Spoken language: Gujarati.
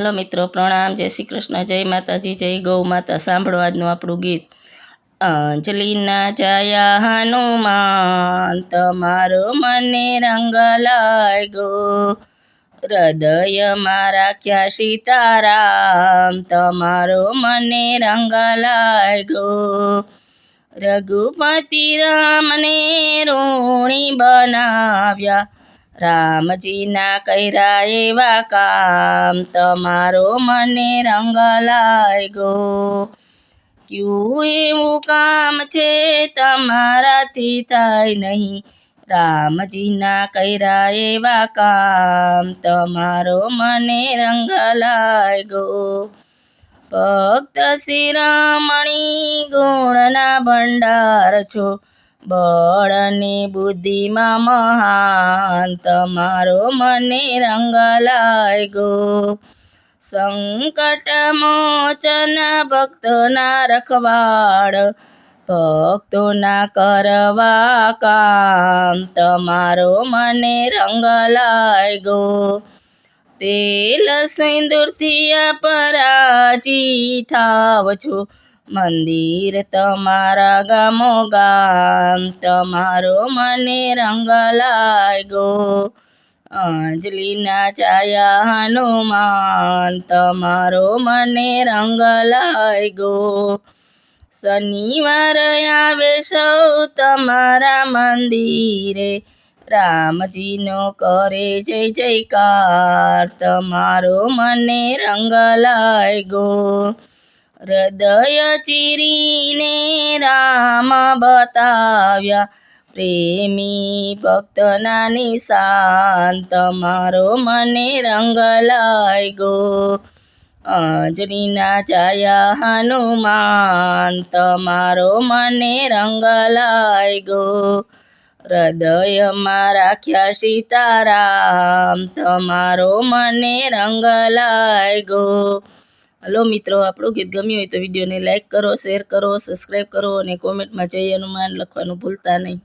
હાલો મિત્રો, પ્રણામ. જય શ્રી કૃષ્ણ, જય માતાજી, જય ગૌ માતા. સાંભળો આજનું આપણું ગીત. અંજલિના જયા હનુમાન તમારો મને રંગ લાગ્યો. મારા ક્યાં સીતારામ? તમારો મને રંગ લાગ્યો. રઘુપતિ રામને ઋણી બનાવ્યા. રામજીના કર્યા એવા કામ તમારો મને રંગ લાગ્યો. ક્યું એવું કામ છે તમારાથી થાય નહીં. રામજીના કર્યા એવા કામ તમારો મને રંગ લાગ્યો. ભક્ત શિરામણી ગુણના ભંડાર છો. બળ અને બુદ્ધિમાં મહાન તમારો મને રંગ લાગ્યો સંકટ મોચન ભક્તોના રખવાડ ભક્તોના કરવા કામ તમારો મને રંગ લાગ્યો તેલ સિંદૂરથી પરાજી થાવ છો મંદિર તમારા ગામો ગામ, તમારો મને રંગ લાગ્યો. અંજલિના ચાયા હનુમાન તમારો મને રંગ લાગ્યો. શનિવાર આવે સૌ તમારા મંદિરે, રામજીનો કરે જય જયકાર, તમારો મને રંગ લાગ્યો. હૃદય ચીરીને રામ બતાવ્યા, પ્રેમી ભક્તના નિશાન તમારો મને રંગ લાગ્યો. અંજનીના જાયા હનુમાન તમારો મને રંગ લાગ્યો. હૃદયમાં રાખ્યા સીતારામ તમારો મને રંગ લાગ્યો. હલો મિત્રો, આપણું ગીત ગમ્યું હોય તો વિડીયોને લાઇક કરો શેર કરો સબસ્ક્રાઈબ કરો અને કોમેન્ટમાં જય હનુમાન લખવાનું ભૂલતા નહીં.